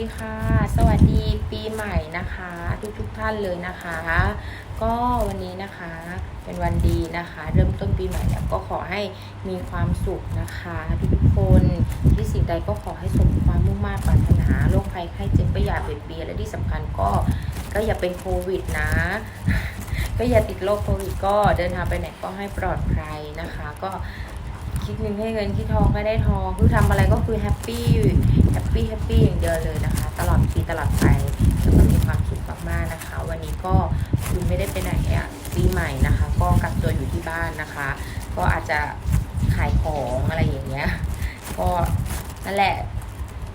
ดีค่ะ สวัสดีปีใหม่นะคะ ทุกทุกท่านเลยนะคะ ก็วันนี้นะคะเป็นวันดีนะคะ เริ่มต้นปีใหม่เนี่ยก็ขอให้มีความสุขนะคะ ทุกๆคนที่สิ่งใดก็ขอให้สมความมุ่งมา่ปรารถนาโรคภัยไข้เจ็บก็อย่าเบียดเบียนและที่สำคัญก็ก็อย่าเป็นโควิดนะก็อย่าติดโรคโควิดก็เดินทางไปไหนก็ให้ปลอดภัยนะคะ ก็ คิดเงินให้เงินคิดทองให้ได้ทองคือทำอะไรก็คือแฮปปี้แฮปปี้แฮปปี้อย่างเดียวเลยนะคะ ตลอดปีตลอดไปแล้วก็มีความสุขมากๆนะคะ วันนี้ก็คุณไม่ได้ไปไหนอะปีใหม่นะคะ ก็กักตัวอยู่ที่บ้านนะคะ ก็อาจจะขายของอะไรอย่างเงี้ย ก็นั่นแหละ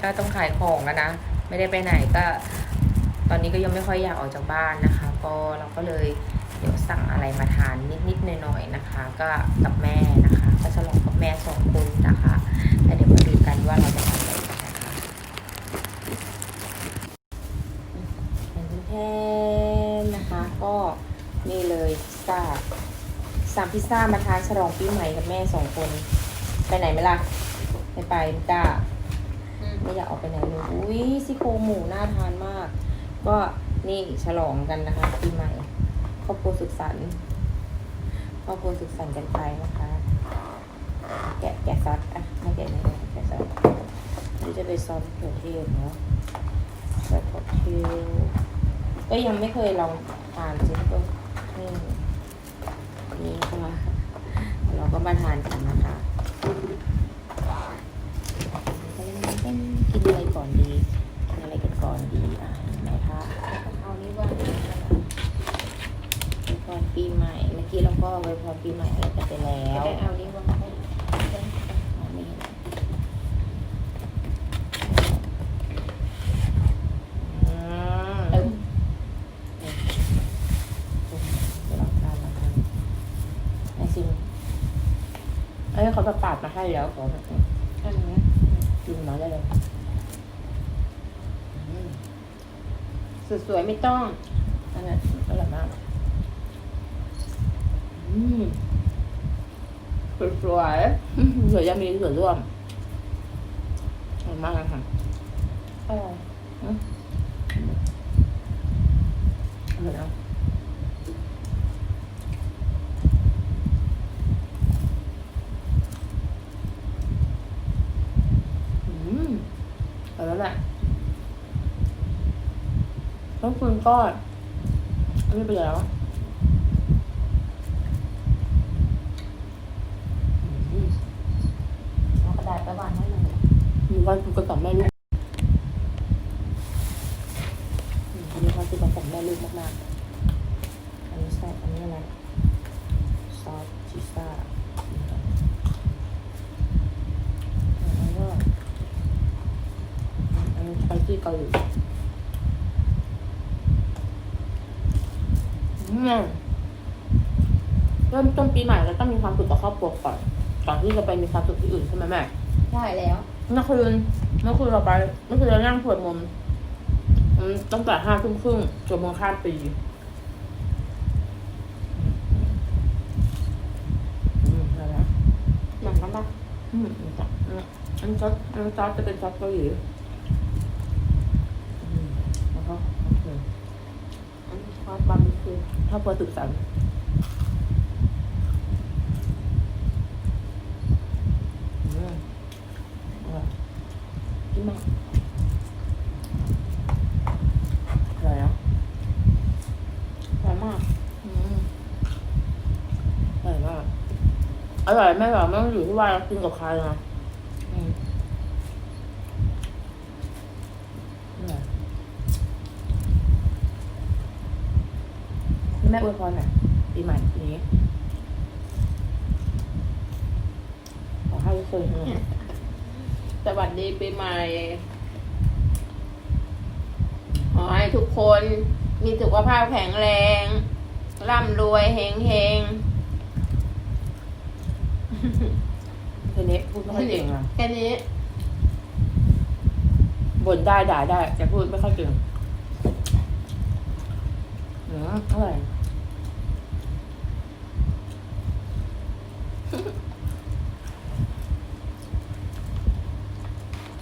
ก็ต้องขายของอะนะ ไม่ได้ไปไหนก็ ตอนนี้ก็ยังไม่ค่อยอยากออกจากบ้านนะคะ ก็เราก็เลย สั่งอะไรมาทานนิดๆหน่อยๆนะคะ ก็กับแม่นะคะ ก็ฉลองกับแม่สองคนนะคะแล้วเดี๋ยวมาดูกันว่าเราจะทำอะไรกันนะคะแทนนะคะก็นี่เลยพิซซ่าสั่งพิซซ่ามาทานฉลองปีใหม่กับแม่สองคน ไปไหนไหมล่ะไม่ไปจ้าไม่อยากออกไปไหนเลยอุ้ยซี่โครงหมูน่าทานมาก ก็นี่ฉลองกันนะคะปีใหม่ ครอบครัวสุขสันต์ครอบครัวสุขสันต์กันไปนะคะ แกะแกะซัดอะไม่แกะไม่แกะซัดนี่จะเป็นซอสมเขือเทศเนาะซอสเขือเทศก็ยังไม่เคยลองทานจริงก็นี่นี่ค่ะเราก็มาทานกันนะคะ กินอะไรก่อนดี กินอะไรกันก่อนดี อะไหนคะเอานี่ว่าไว้พรปีใหม่ เมื่อ กี้เราก็ไว้พรปีใหม่อะไรกันไปแล้วได้เอานี้วางไว้อันนี้อืมตึ้มเดี๋ยวเราทานนะคะไอซิมเอ้ยเขาแบบปาดมาให้แล้วขอแบบนี้อันนี้กินมาได้เลยอืมสวยๆไม่ต้องอันนั้นอร่อยมาก อืมสวยๆเดี๋ยวจะมีส่วนร่วมอร่อยมากเลยค่ะอร่อยอร่อยนะแล้วแหละแล้วคุณก็อันนี้ไปแล้วอืม เอากระดไปวางให้หน่อยมีวามสุขกับสองแม่ลูกอืมมีความสุขกับสองแม่ลูกมากๆ อันนี้ใช่อันนี้อะไรซอสพิซซ่าอันนี้ก็อันนี้สไปซี่เกาหลีเริ่มต้นปีใหม่เราต้องมีความสุขกับครอบครัวก่อน ก่อนที่จะไปมีความสุขที่อื่นใช่ไหมแม่ใช่แล้วเมื่อคืนเมื่อคืนเราไปเมื่อคืนเรานั่งสวดมนต์อืมตั้งแต่ห้าทุ่มครึ่งสวดมนต์ข้ามปีอืมอะไรนะหนังกันปะอืมอืมจ้ะอืมอันนี้ซอสอันนี้ซอสจะเป็นซอสเกาหลีอืมแล้วก็โอเคอันนี้ซอสบาร์บีคิวถ้าเปิดตึกสันอืมอร่อย กินมากอร่อยเนาะอร่อยมากอืมอร่อยมากอร่อยไม่อร่อยไม่ต้องอยู่ที่ว่าเรากินกับใครนะอืมอร่อยนี่แม่อวยพรหน่อยปีใหม่ปีนี้ขอให้ทุกคนอืม สวัสดีปีใหม่ ขอให้ทุกคนมีสุขภาพแข็งแรง ร่ำรวยเฮงเฮงทีนี้พูดไม่ค่อยเก่งอะแค่นี้บ่นได้ด่าได้แต่พูดไม่ค่อยเก่งอืมอร่อย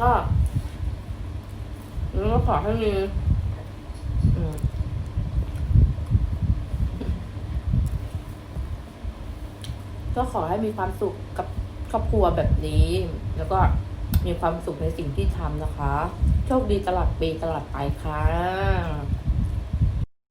ก็แล้วก็ขอให้มีก็ขอให้มีความสุขกับครอบครัวแบบนี้ แล้วก็มีความสุขในสิ่งที่ทำนะคะ โชคดีตลอดปีตลอดไปค่ะ